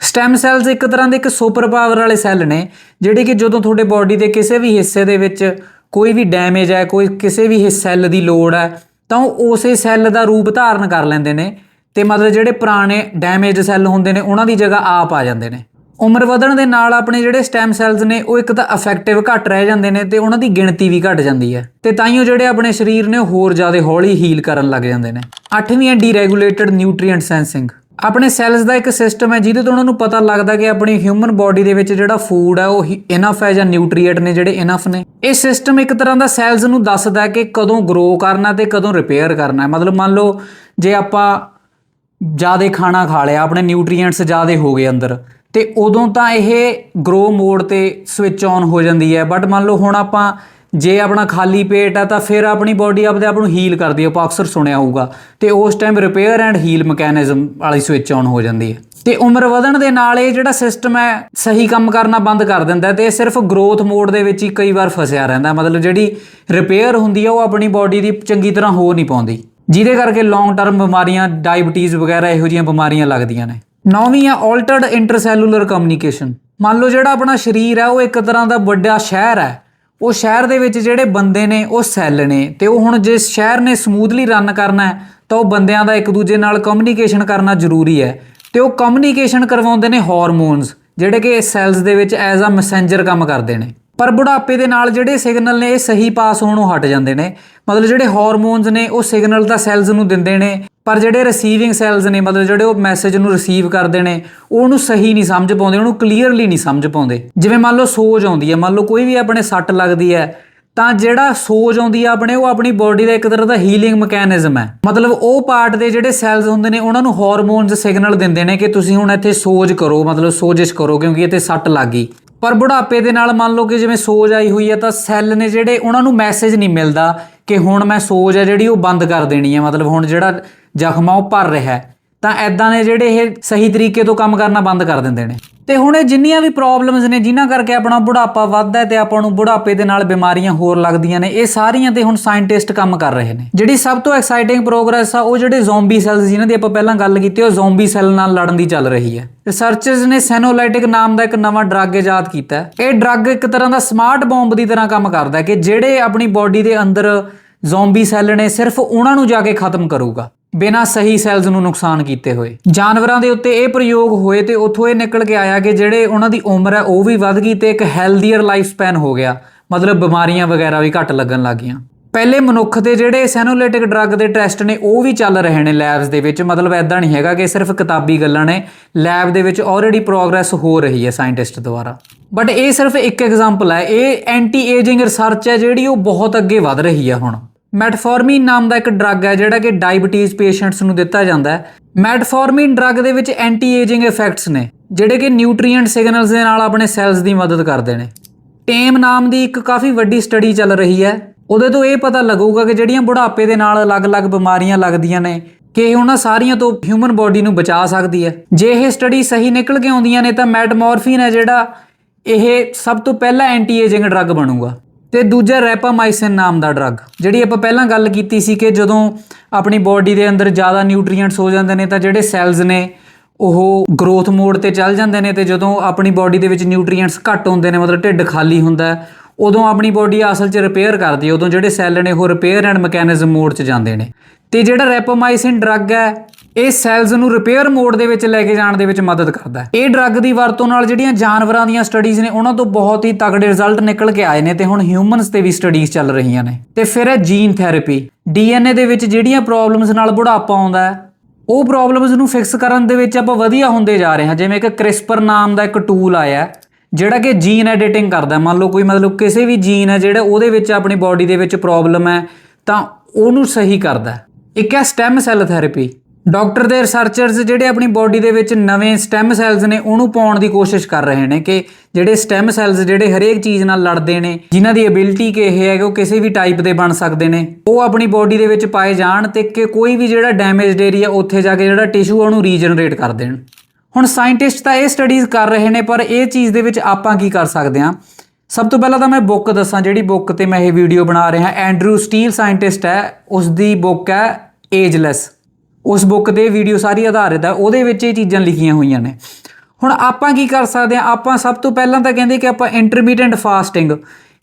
ਸਟੈਮ ਸੈਲਸ ਇੱਕ ਤਰ੍ਹਾਂ ਦੇ ਇੱਕ ਸੁਪਰ ਪਾਵਰ ਵਾਲੇ ਸੈੱਲ ਨੇ, ਜਿਹੜੇ ਕਿ ਜਦੋਂ ਤੁਹਾਡੇ ਬਾਡੀ ਦੇ ਕਿਸੇ ਵੀ ਹਿੱਸੇ ਦੇ ਵਿੱਚ ਕੋਈ ਵੀ ਡੈਮੇਜ ਹੈ, ਕੋਈ ਕਿਸੇ ਵੀ ਸੈੱਲ ਦੀ ਲੋੜ ਹੈ, ਤਾਂ ਉਹ ਉਸੇ ਸੈੱਲ ਦਾ ਰੂਪ ਧਾਰਨ ਕਰ ਲੈਂਦੇ ਨੇ ਤੇ ਮਤਲਬ ਜਿਹੜੇ ਪੁਰਾਣੇ ਡੈਮੇਜ ਸੈੱਲ ਹੁੰਦੇ ਨੇ, ਉਹਨਾਂ ਦੀ ਜਗ੍ਹਾ ਆਪ ਆ ਜਾਂਦੇ ਨੇ। ਉਮਰ ਵਧਣ ਦੇ ਨਾਲ ਆਪਣੇ ਜਿਹੜੇ ਸਟੈਮ ਸੈਲਸ ਨੇ, ਉਹ ਇੱਕ ਤਾਂ ਇਫੈਕਟਿਵ ਘੱਟ ਰਹਿ ਜਾਂਦੇ ਨੇ ਤੇ ਉਹਨਾਂ ਦੀ ਗਿਣਤੀ ਵੀ ਘਟ ਜਾਂਦੀ ਹੈ। ਤੇ ਤਾਈਓ ਜਿਹੜੇ ਆਪਣੇ ਸਰੀਰ ਨੇ ਉਹ ਹੋਰ ਜ਼ਿਆਦਾ ਹੌਲੀ ਹੀਲ ਕਰਨ ਲੱਗ ਜਾਂਦੇ ਨੇ। ਅੱਠਵੀਂ ਹੈ ਡੀਰੈਗੂਲੇਟਡ ਨਿਊਟ੍ਰੀਐਂਟ ਸੈਂਸਿੰਗ ਆਪਣੇ ਸੈਲਸ ਦਾ ਇੱਕ ਸਿਸਟਮ ਹੈ ਜਿਹਦੇ ਤੋਂ ਉਹਨਾਂ ਨੂੰ ਪਤਾ ਲੱਗਦਾ ਕਿ ਆਪਣੀ ਹਿਊਮਨ ਬਾਡੀ ਦੇ ਵਿੱਚ ਜਿਹੜਾ ਫੂਡ ਹੈ ਉਹ ਇਨਫ ਹੈ ਜਾਂ ਨਿਊਟ੍ਰੀਐਂਟ ਨੇ ਜਿਹੜੇ ਇਨਫ ਨੇ। ਇਹ ਸਿਸਟਮ ਇੱਕ ਤਰ੍ਹਾਂ ਦਾ ਸੈਲਸ ਨੂੰ ਦੱਸਦਾ ਕਿ ਕਦੋਂ ਗਰੋ ਕਰਨਾ ਤੇ ਕਦੋਂ ਰਿਪੇਅਰ ਕਰਨਾ ਹੈ। ਮਤਲਬ ਮੰਨ ਲਓ ਜੇ ਆਪਾਂ ਜ਼ਿਆਦਾ ਖਾਣਾ ਖਾ ਲਿਆ, ਆਪਣੇ ਨਿਊਟ੍ਰੀਐਂਟਸ ਜ਼ਿਆਦਾ ਹੋ ਗਏ ਅੰਦਰ, ਤੇ ਉਦੋਂ ਤਾਂ ਇਹ ਗਰੋ ਮੋਡ ਤੇ ਸਵਿਚ ਆਨ ਹੋ ਜਾਂਦੀ ਹੈ। ਬਟ ਮੰਨ ਲਓ ਹੁਣ ਆਪਾਂ ਜੇ ਆਪਣਾ ਖਾਲੀ ਪੇਟ ਆ ਤਾਂ ਫਿਰ ਆਪਣੀ ਬਾਡੀ ਆਪਦੇ ਆਪ ਨੂੰ ਹੀਲ ਕਰਦੀ ਹੈ ਆਪਾਂ ਅਕਸਰ ਸੁਣਿਆ ਹੋਊਗਾ। ਤੇ ਉਸ time repair and heal mechanism ਵਾਲੀ ਸਵਿਚ ਆਨ ਹੋ ਜਾਂਦੀ ਹੈ ਤੇ ਉਮਰ ਵਧਣ ਦੇ ਨਾਲ ਇਹ ਜਿਹੜਾ ਸਿਸਟਮ ਹੈ, ਸਹੀ ਕੰਮ ਕਰਨਾ ਬੰਦ ਕਰ ਦਿੰਦਾ ਹੈ ਤੇ ਇਹ ਸਿਰਫ ਗਰੋਥ ਮੋਡ ਦੇ ਵਿੱਚ ਹੀ ਕਈ ਵਾਰ ਫਸਿਆ ਰਹਿੰਦਾ ਮਤਲਬ ਜਿਹੜੀ ਰਿਪੇਅਰ ਹੁੰਦੀ ਹੈ ਉਹ ਆਪਣੀ ਬਾਡੀ ਦੀ ਚੰਗੀ ਤਰ੍ਹਾਂ ਹੋ ਨਹੀਂ ਪਾਉਂਦੀ। ਜਿਹਦੇ ਕਰਕੇ ਲੌਂਗ ਟਰਮ ਬਿਮਾਰੀਆਂ ਡਾਇਬੀਟੀਜ਼ ਵਗੈਰਾ ਇਹੋ ਜਿਹੀਆਂ ਬਿਮਾਰੀਆਂ ਲੱਗਦੀਆਂ ਨੇ। ਨੌਵੀਂ ਆ ਆਲਟਰਡ ਇੰਟਰਸੈਲੂਲਰ ਕਮਿਊਨੀਕੇਸ਼ਨ ਮੰਨ ਲਓ ਜਿਹੜਾ ਆਪਣਾ ਸਰੀਰ ਹੈ, ਉਹ ਇੱਕ ਤਰ੍ਹਾਂ ਦਾ ਵੱਡਾ ਸ਼ਹਿਰ ਹੈ। ਉਹ ਸ਼ਹਿਰ ਦੇ ਵਿੱਚ ਜਿਹੜੇ ਬੰਦੇ ਨੇ, ਉਹ ਸੈੱਲ ਨੇ ਤੇ ਉਹ ਹੁਣ ਜੇ ਸ਼ਹਿਰ ਨੇ ਸਮੂਥਲੀ ਰਨ ਕਰਨਾ ਹੈ, ਤਾਂ ਉਹ ਬੰਦਿਆਂ ਦਾ ਇੱਕ ਦੂਜੇ ਨਾਲ ਕਮਿਊਨੀਕੇਸ਼ਨ ਕਰਨਾ ਜ਼ਰੂਰੀ ਹੈ ਤੇ ਉਹ ਕਮਿਊਨੀਕੇਸ਼ਨ ਕਰਵਾਉਂਦੇ ਨੇ ਹਾਰਮੋਨਸ ਜਿਹੜੇ ਕਿ ਸੈਲਸ ਦੇ ਵਿੱਚ ਐਜ਼ ਅ ਮੈਸੇਂਜਰ ਕੰਮ ਕਰਦੇ ਨੇ। ਪਰ ਬੁਢਾਪੇ ਦੇ ਨਾਲ ਜਿਹੜੇ ਸਿਗਨਲ ਨੇ, ਇਹ ਸਹੀ ਪਾਸ ਹੋਣੋਂ ਹਟ ਜਾਂਦੇ ਨੇ। ਮਤਲਬ ਜਿਹੜੇ ਹਾਰਮੋਨਸ ਨੇ, ਉਹ ਸਿਗਨਲ ਤਾਂ ਸੈਲਸ ਨੂੰ ਦਿੰਦੇ ਨੇ, ਪਰ ਜਿਹੜੇ ਰਿਸੀਵਿੰਗ ਸੈਲਸ ਨੇ, ਮਤਲਬ ਜਿਹੜੇ ਉਹ ਮੈਸੇਜ ਨੂੰ ਰਿਸੀਵ ਕਰਦੇ ਨੇ ਉਹ ਉਹਨੂੰ ਸਹੀ ਨਹੀਂ ਸਮਝ ਪਾਉਂਦੇ, ਉਹਨੂੰ ਕਲੀਅਰਲੀ ਨਹੀਂ ਸਮਝ ਪਾਉਂਦੇ। ਜਿਵੇਂ ਮੰਨ ਲਓ ਸੋਜ ਆਉਂਦੀ ਹੈ, ਮੰਨ ਲਓ ਕੋਈ ਵੀ ਆਪਣੇ ਸੱਟ ਲੱਗਦੀ ਹੈ, ਤਾਂ ਜਿਹੜਾ ਸੋਜ ਆਉਂਦੀ ਆ ਆਪਣੇ, ਉਹ ਆਪਣੀ ਬਾਡੀ ਦਾ ਇੱਕ ਤਰ੍ਹਾਂ ਦਾ ਹੀਲਿੰਗ ਮੈਕੈਨਿਜ਼ਮ ਹੈ। ਮਤਲਬ ਉਹ ਪਾਰਟ ਦੇ ਜਿਹੜੇ ਸੈਲਸ ਹੁੰਦੇ ਨੇ, ਉਹਨਾਂ ਨੂੰ ਹਾਰਮੋਨਸ ਸਿਗਨਲ ਦਿੰਦੇ ਨੇ ਕਿ ਤੁਸੀਂ ਹੁਣ ਇੱਥੇ ਸੋਜ ਕਰੋ, ਮਤਲਬ ਸੋਜਿਸ਼ ਕਰੋ, ਕਿਉਂਕਿ ਇੱਥੇ ਸੱਟ ਲੱਗ ਗਈ। ਪਰ ਬੁਢਾਪੇ ਦੇ ਨਾਲ ਮੰਨ ਲਓ ਕਿ ਜਿਵੇਂ ਸੋਜ ਆਈ ਹੋਈ ਹੈ ਤਾਂ ਸੈੱਲ ਨੇ ਜਿਹੜੇ ਉਹਨਾਂ ਨੂੰ ਮੈਸੇਜ ਨਹੀਂ ਮਿਲਦਾ ਕਿ ਹੁਣ ਮੈਂ ਸੋਜ ਹੈ ਜਿਹੜੀ ਉਹ ਬੰਦ ਕਰ ਦੇਣੀ ਹੈ। ਮਤਲਬ ਹੁਣ ਜਿਹੜਾ ਜ਼ਖਮ ਆ ਉਹ ਭਰ ਰਿਹਾ ਹੈ। ਤਾਂ ਐਦਾਂ ਨੇ ਜਿਹੜੇ ਇਹ ਸਹੀ ਤਰੀਕੇ ਤੋਂ ਕੰਮ ਕਰਨਾ ਬੰਦ ਕਰ ਦਿੰਦੇ ਨੇ। ਤੇ ਹੁਣ ਇਹ ਜਿੰਨੀਆਂ ਵੀ ਪ੍ਰੋਬਲਮਸ ਨੇ, ਜਿਨ੍ਹਾਂ ਕਰਕੇ ਆਪਣਾ ਬੁਢਾਪਾ ਵੱਧਦਾ ਹੈ ਤੇ ਆਪਾਂ ਨੂੰ ਬੁਢਾਪੇ ਦੇ ਨਾਲ ਬਿਮਾਰੀਆਂ ਹੋਰ ਲੱਗਦੀਆਂ ਨੇ, ਇਹ ਸਾਰੀਆਂ ਤੇ ਹੁਣ ਸਾਇੰਟਿਸਟ ਕੰਮ ਕਰ ਰਹੇ ਨੇ। ਜਿਹੜੀ ਸਭ ਤੋਂ ਐਕਸਾਈਟਿੰਗ ਪ੍ਰੋਗਰੈਸ ਆ, ਉਹ ਜਿਹੜੇ ਜ਼ੋਂਬੀ ਸੈਲਸ ਜਿਨ੍ਹਾਂ ਦੀ ਆਪਾਂ ਪਹਿਲਾਂ ਗੱਲ ਕੀਤੀ, ਉਹ ਜ਼ੋਂਬੀ ਸੈੱਲ ਨਾਲ ਲੜਨ ਦੀ ਚੱਲ ਰਹੀ ਹੈ। ਰਿਸਰਚਰਸ ਨੇ ਸੈਨੋਲਾਈਟਿਕ ਨਾਮ ਦਾ ਇੱਕ ਨਵਾਂ ਡਰੱਗ ਇਜਾਦ ਕੀਤਾ ਹੈ। ਇਹ ਡਰੱਗ ਇੱਕ ਤਰ੍ਹਾਂ ਦਾ ਸਮਾਰਟ ਬੰਬ ਦੀ ਤਰ੍ਹਾਂ ਕੰਮ ਕਰਦਾ ਹੈ ਕਿ ਜਿਹੜੇ ਆਪਣੀ ਬਾਡੀ ਦੇ ਅੰਦਰ ਜ਼ੋਂਬੀ ਸੈੱਲ ਨੇ, ਸਿਰਫ ਉਹਨਾਂ ਨੂੰ ਜਾ ਕੇ ਖਤਮ ਕਰੂਗਾ। ਬਿਨਾਂ ਸਹੀ ਸੈਲਸ ਨੂੰ ਨੁਕਸਾਨ ਕੀਤੇ ਹੋਏ। ਜਾਨਵਰਾਂ ਦੇ ਉੱਤੇ ਇਹ ਪ੍ਰਯੋਗ ਹੋਏ ਤੇ ਉੱਥੋਂ ਇਹ ਨਿਕਲ ਕੇ ਆਇਆ ਕਿ ਜਿਹੜੇ ਉਹਨਾਂ ਦੀ ਉਮਰ ਹੈ, ਉਹ ਵੀ ਵੱਧ ਗਈ ਤੇ ਇੱਕ ਹੈਲਦੀਅਰ ਲਾਈਫ ਸਪੈਨ ਹੋ ਗਿਆ। ਮਤਲਬ ਬਿਮਾਰੀਆਂ ਵਗੈਰਾ ਵੀ ਘੱਟ ਲੱਗਣ ਲੱਗੀਆਂ ਪਹਿਲੇ ਮਨੁੱਖ ਦੇ ਜਿਹੜੇ ਸੈਨੋਲੇਟਿਕ ਡਰੱਗ ਦੇ ਟੈਸਟ ਨੇ, ਉਹ ਵੀ ਚੱਲ ਰਹੇ ਨੇ ਲੈਬਸ ਦੇ ਵਿੱਚ। ਮਤਲਬ ਐਦਾਂ ਨਹੀਂ ਹੈਗਾ ਕਿ ਸਿਰਫ ਕਿਤਾਬੀ ਗੱਲਾਂ ਨੇ। ਲੈਬ ਦੇ ਵਿੱਚ ਆਲਰੇਡੀ ਪ੍ਰੋਗਰੈਸ ਹੋ ਰਹੀ ਹੈ ਸਾਇੰਟਿਸਟ ਦੁਆਰਾ। ਬਟ ਇਹ ਸਿਰਫ ਇੱਕ ਐਗਜ਼ਾਮਪਲ ਹੈ। ਇਹ ਐਂਟੀ ਏਜਿੰਗ ਰਿਸਰਚ ਹੈ ਜਿਹੜੀ ਉਹ ਬਹੁਤ ਅੱਗੇ ਵਧ ਰਹੀ ਹੈ ਹੁਣ। ਮੈਟਫੋਰਮਿਨ ਨਾਮ ਦਾ ਇੱਕ ਡਰੱਗ ਹੈ, ਜਿਹੜਾ ਕਿ ਡਾਇਬੀਟੀਜ਼ ਪੇਸ਼ੈਂਟਸ ਨੂੰ ਦਿੱਤਾ ਜਾਂਦਾ ਹੈ। ਮੈਟਫੋਰਮਿਨ ਡਰੱਗ ਦੇ ਵਿੱਚ ਐਂਟੀ ਏਜਿੰਗ ਇਫੈਕਟਸ ਨੇ, ਜਿਹੜੇ ਕਿ ਨਿਊਟ੍ਰੀਐਂਟ ਸਿਗਨਲਸ ਦੇ ਨਾਲ ਆਪਣੇ ਸੈਲਸ ਦੀ ਮਦਦ ਕਰਦੇ ਨੇ। ਟੇਮ ਨਾਮ ਦੀ ਇੱਕ ਕਾਫੀ ਵੱਡੀ ਸਟੱਡੀ ਚੱਲ ਰਹੀ ਹੈ। ਉਹਦੇ ਤੋਂ ਇਹ ਪਤਾ ਲੱਗੂਗਾ ਕਿ ਜਿਹੜੀਆਂ ਬੁਢਾਪੇ ਦੇ ਨਾਲ ਅਲੱਗ-ਅਲੱਗ ਬਿਮਾਰੀਆਂ ਲੱਗਦੀਆਂ ਨੇ, ਕਿ ਇਹ ਉਹਨਾਂ ਸਾਰੀਆਂ ਤੋਂ ਹਿਊਮਨ ਬਾਡੀ ਨੂੰ ਬਚਾ ਸਕਦੀ ਹੈ। ਜੇ ਇਹ ਸਟੱਡੀ ਸਹੀ ਨਿਕਲ ਕੇ ਆਉਂਦੀਆਂ ਨੇ, ਤਾਂ ਮੈਟਮੋਰਫਿਨ ਹੈ ਜਿਹੜਾ ਇਹ ਸਭ ਤੋਂ ਪਹਿਲਾ ਐਂਟੀ ਏਜਿੰਗ ਡਰੱਗ ਬਣੂਗਾ। ਤੇ ਦੂਜਾ ਰੈਪਾਮਾਈਸਿਨ ਨਾਮ ਦਾ ਡਰੱਗ, ਜਿਹੜੀ ਆਪਾਂ ਪਹਿਲਾਂ ਗੱਲ ਕੀਤੀ ਸੀ ਕਿ ਜਦੋਂ ਆਪਣੀ ਬਾਡੀ ਦੇ ਅੰਦਰ ਜ਼ਿਆਦਾ ਨਿਊਟ੍ਰੀਐਂਟਸ ਹੋ ਜਾਂਦੇ ਨੇ ਤਾਂ ਜਿਹੜੇ ਸੈਲਸ ਨੇ, ਉਹ ਗਰੋਥ ਮੋਡ ਤੇ ਚੱਲ ਜਾਂਦੇ ਨੇ ਤੇ ਜਦੋਂ ਆਪਣੀ ਬਾਡੀ ਦੇ ਵਿੱਚ ਨਿਊਟ੍ਰੀਐਂਟਸ ਘੱਟ ਹੁੰਦੇ ਨੇ, ਮਤਲਬ ਢਿੱਡ ਖਾਲੀ ਹੁੰਦਾ ਉਦੋਂ ਆਪਣੀ ਬਾਡੀ ਅਸਲ 'ਚ ਰਿਪੇਅਰ ਕਰਦੀ ਹੈ, ਉਦੋਂ ਜਿਹੜੇ ਸੈੱਲ ਨੇ ਉਹ ਰਿਪੇਅਰ ਐਂਡ ਮੈਕੈਨਿਜ਼ਮ ਮੋਡ 'ਚ ਜਾਂਦੇ ਨੇ। ਤੇ ਜਿਹੜਾ ਰੈਪੋਮਾਈਸਿਨ ਡਰੱਗ ਹੈ ਇਹ ਸੈਲਸ ਨੂੰ ਰਿਪੇਅਰ ਮੋਡ ਦੇ ਵਿੱਚ ਲੈ ਕੇ ਜਾਣ ਦੇ ਵਿੱਚ ਮਦਦ ਕਰਦਾ ਹੈ। ਇਹ ਡਰੱਗ ਦੀ ਵਰਤੋਂ ਨਾਲ ਜਿਹੜੀਆਂ ਜਾਨਵਰਾਂ ਦੀਆਂ ਸਟੱਡੀਜ਼ ਨੇ, ਉਹਨਾਂ ਤੋਂ ਬਹੁਤ ਹੀ ਤਗੜੇ ਰਿਜ਼ਲਟ ਨਿਕਲ ਕੇ ਆਏ ਨੇ ਤੇ ਹੁਣ ਹਿਊਮਨਸ ਤੇ ਵੀ ਸਟੱਡੀਜ਼ ਚੱਲ ਰਹੀਆਂ ਨੇ। ਤੇ ਫਿਰ ਹੈ ਜੀਨ ਥੈਰੇਪੀ ਡੀਐਨਏ ਦੇ ਵਿੱਚ ਜਿਹੜੀਆਂ ਪ੍ਰੋਬਲਮਸ ਨਾਲ ਬੁਢਾਪਾ ਆਉਂਦਾ ਹੈ, ਉਹ ਪ੍ਰੋਬਲਮਸ ਨੂੰ ਫਿਕਸ ਕਰਨ ਦੇ ਵਿੱਚ ਆਪਾਂ ਵਧੀਆ ਹੁੰਦੇ ਜਾ ਰਹੇ ਹਾਂ। ਜਿਵੇਂ ਕਿ ਕ੍ਰਿਸਪਰ ਨਾਮ ਦਾ ਇੱਕ ਟੂਲ ਆਇਆ ਜਿਹੜਾ ਕਿ ਜੀਨ ਐਡੀਟਿੰਗ ਕਰਦਾ ਮੰਨ ਲਓ ਕੋਈ ਮਤਲਬ ਕਿਸੇ ਵੀ ਜੀਨ ਹੈ ਜਿਹੜਾ ਉਹਦੇ ਵਿੱਚ ਆਪਣੀ ਬਾਡੀ ਦੇ ਵਿੱਚ ਪ੍ਰੋਬਲਮ ਹੈ, ਤਾਂ ਉਹਨੂੰ ਸਹੀ ਕਰਦਾ ਇੱਕ ਹੈ ਸਟੈਮ ਸੈੱਲ ਥੈਰੇਪੀ ਡਾਕਟਰ ਦੇ ਰਿਸਰਚਰਸ ਜਿਹੜੇ ਆਪਣੀ ਬਾਡੀ ਦੇ ਵਿੱਚ ਨਵੇਂ ਸਟੈਮ ਸੈੱਲਸ ਨੇ, ਉਹਨੂੰ ਪਾਉਣ ਦੀ ਕੋਸ਼ਿਸ਼ ਕਰ ਰਹੇ ਨੇ ਕਿ ਜਿਹੜੇ ਸਟੈਮ ਸੈੱਲਸ ਜਿਹੜੇ ਹਰੇਕ ਚੀਜ਼ ਨਾਲ ਲੜਦੇ ਨੇ, ਜਿਨ੍ਹਾਂ ਦੀ ਐਬਿਲਿਟੀ ਕਿ ਇਹ ਹੈ ਕਿ ਉਹ ਕਿਸੇ ਵੀ ਟਾਈਪ ਦੇ ਬਣ ਸਕਦੇ ਨੇ। ਉਹ ਆਪਣੀ ਬਾਡੀ ਦੇ ਵਿੱਚ ਪਾਏ ਜਾਣ ਤੇ ਕਿ ਕੋਈ ਵੀ ਜਿਹੜਾ ਡੈਮੇਜਡ ਏਰੀਆ ਉੱਥੇ ਜਾ ਕੇ ਜਿਹੜਾ ਟਿਸ਼ੂ ਉਹਨੂੰ ਰੀਜਨਰੇਟ ਕਰ ਦੇਣ। ਹੁਣ ਸਾਇੰਟਿਸਟ ਤਾਂ ਇਹ ਸਟੱਡੀਜ਼ ਕਰ ਰਹੇ ਨੇ, ਪਰ ਇਹ ਚੀਜ਼ ਦੇ ਵਿੱਚ ਆਪਾਂ ਕੀ ਕਰ ਸਕਦੇ ਹਾਂ? ਸਭ ਤੋਂ ਪਹਿਲਾਂ ਤਾਂ ਮੈਂ ਬੁੱਕ ਦੱਸਾਂ, ਜਿਹੜੀ ਬੁੱਕ ਤੇ ਮੈਂ ਇਹ ਵੀਡੀਓ ਬਣਾ ਰਿਹਾ। ਐਂਡਰੂ ਸਟੀਲ ਸਾਇੰਟਿਸਟ ਹੈ ਉਸ ਦੀ ਬੁੱਕ ਹੈ ਏਜਲੈਸ ਉਸ ਬੁੱਕ ਤੇ ਵੀਡੀਓ ਸਾਰੀ ਆਧਾਰਿਤ ਹੈ ਉਹਦੇ ਵਿੱਚ ਇਹ ਚੀਜ਼ਾਂ ਲਿਖੀਆਂ ਹੋਈਆਂ ਨੇ। ਹੁਣ ਆਪਾਂ ਕੀ ਕਰ ਸਕਦੇ ਹਾਂ ਆਪਾਂ ਸਭ ਤੋਂ ਪਹਿਲਾਂ ਤਾਂ ਕਹਿੰਦੇ ਕਿ ਆਪਾਂ ਇੰਟਰਮੀਡੀਏਟ ਫਾਸਟਿੰਗ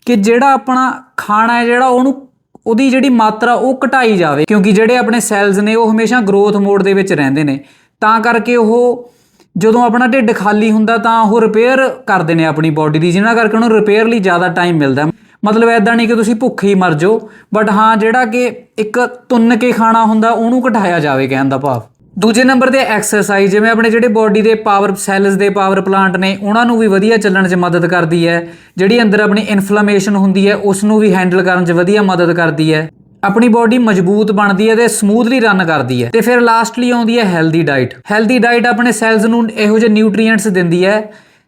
ਕਿ ਜਿਹੜਾ ਆਪਣਾ ਖਾਣਾ ਹੈ, ਜਿਹੜਾ ਉਹਨੂੰ, ਉਹਦੀ ਜਿਹੜੀ ਮਾਤਰਾ, ਉਹ ਘਟਾਈ ਜਾਵੇ। ਕਿਉਂਕਿ ਜਿਹੜੇ ਆਪਣੇ ਸੈਲਸ ਨੇ, ਉਹ ਹਮੇਸ਼ਾ ਗਰੋਥ ਮੋਡ ਦੇ ਵਿੱਚ ਰਹਿੰਦੇ ਨੇ। ਤਾਂ ਕਰਕੇ ਉਹ ਜਦੋਂ ਆਪਣਾ ਢਿੱਡ ਖਾਲੀ ਹੁੰਦਾ, ਤਾਂ ਉਹ ਰਿਪੇਅਰ ਕਰਦੇ ਨੇ ਆਪਣੀ ਬਾਡੀ ਦੀ, ਜਿਨ੍ਹਾਂ ਕਰਕੇ ਉਹਨੂੰ ਰਿਪੇਅਰ ਲਈ ਜ਼ਿਆਦਾ ਟਾਈਮ ਮਿਲਦਾ। ਮਤਲਬ ਐਦਾਂ ਨਹੀਂ ਕਿ ਤੁਸੀਂ ਭੁੱਖੇ ਹੀ ਮਰ ਜਾਓ ਬਟ ਹਾਂ ਜਿਹੜਾ ਕਿ ਇੱਕ ਤੁੰਨ ਕੇ ਖਾਣਾ ਹੁੰਦਾ, ਉਹਨੂੰ ਘਟਾਇਆ ਜਾਵੇ ਕਹਿਣ ਦਾ ਭਾਵ। ਦੂਜੇ ਨੰਬਰ ਤੇ ਐਕਸਰਸਾਈਜ਼ ਜਿਵੇਂ ਆਪਣੇ ਜਿਹੜੇ ਬਾਡੀ ਦੇ ਪਾਵਰ ਸੈਲਸ ਦੇ ਪਾਵਰ ਪਲਾਂਟ ਨੇ, ਉਹਨਾਂ ਨੂੰ ਵੀ ਵਧੀਆ ਚੱਲਣ 'ਚ ਮਦਦ ਕਰਦੀ ਹੈ। ਜਿਹੜੀ ਅੰਦਰ ਆਪਣੀ ਇਨਫਲੇਮੇਸ਼ਨ ਹੁੰਦੀ ਹੈ ਉਸ ਨੂੰ ਵੀ ਹੈਂਡਲ ਕਰਨ 'ਚ ਵਧੀਆ ਮਦਦ ਕਰਦੀ ਹੈ। ਆਪਣੀ ਬਾਡੀ ਮਜ਼ਬੂਤ ਬਣਦੀ ਹੈ ਤੇ ਸਮੂਥਲੀ ਰਨ ਕਰਦੀ ਹੈ। ਤੇ ਫਿਰ ਲਾਸਟਲੀ ਆਉਂਦੀ ਹੈ ਹੈਲਦੀ ਡਾਈਟ ਹੈਲਦੀ ਡਾਈਟ ਆਪਣੇ ਸੈਲਸ ਨੂੰ ਇਹੋ ਜਿਹੇ ਨਿਊਟ੍ਰੀਐਂਟਸ ਦਿੰਦੀ ਹੈ,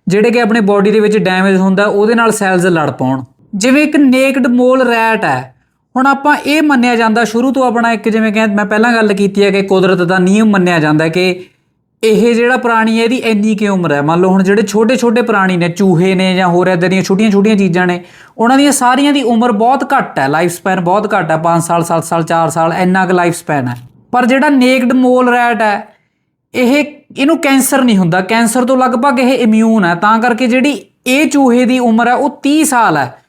ਜਿਹੜੇ ਕਿ ਆਪਣੀ ਬਾਡੀ ਦੇ ਵਿੱਚ ਡੈਮੇਜ ਹੁੰਦਾ, ਉਹਦੇ ਨਾਲ ਸੈਲਸ ਲੜ ਪਾਉਣ। ਜਿਵੇਂ ਇੱਕ ਨੇਕਡ ਮੋਲ ਰੈਟ ਹੈ। ਹੁਣ ਆਪਾਂ ਇਹ ਮੰਨਿਆ ਜਾਂਦਾ ਸ਼ੁਰੂ ਤੋਂ ਆਪਣਾ ਇੱਕ ਜਿਵੇਂ ਕਿ ਮੈਂ ਪਹਿਲਾਂ ਗੱਲ ਕੀਤੀ ਹੈ ਕਿ ਕੁਦਰਤ ਦਾ ਨਿਯਮ ਮੰਨਿਆ ਜਾਂਦਾ ਕਿ ਇਹ ਜਿਹੜਾ ਪ੍ਰਾਣੀ ਹੈ ਇਹਦੀ ਇੰਨੀ ਕੀ ਉਮਰ ਹੈ? ਮੰਨ ਲਓ ਹੁਣ ਜਿਹੜੇ ਛੋਟੇ ਛੋਟੇ ਪ੍ਰਾਣੀ ਨੇ, ਚੂਹੇ ਨੇ ਜਾਂ ਹੋਰ ਇਦਾਂ ਦੀਆਂ ਛੋਟੀਆਂ ਛੋਟੀਆਂ ਚੀਜ਼ਾਂ ਨੇ, ਉਹਨਾਂ ਦੀਆਂ ਸਾਰੀਆਂ ਦੀ ਉਮਰ ਬਹੁਤ ਘੱਟ ਹੈ। ਲਾਈਫ ਸਪੈਨ ਬਹੁਤ ਘੱਟ ਹੈ। 5 ਸਾਲ 7 ਸਾਲ 4 ਸਾਲ, ਇੰਨਾ ਕੁ ਲਾਈਫ ਸਪੈਨ ਹੈ। ਪਰ ਜਿਹੜਾ ਨੇਕਡ ਮੋਲ ਰੈਟ ਹੈ, ਇਹ ਇਹਨੂੰ ਕੈਂਸਰ ਨਹੀਂ ਹੁੰਦਾ। ਕੈਂਸਰ ਤੋਂ ਲਗਭਗ ਇਹ ਇਮਿਊਨ ਹੈ। ਤਾਂ ਕਰਕੇ ਜਿਹੜੀ ਇਹ ਚੂਹੇ ਦੀ ਉਮਰ ਹੈ, ਉਹ 30 ਸਾਲ ਹੈ।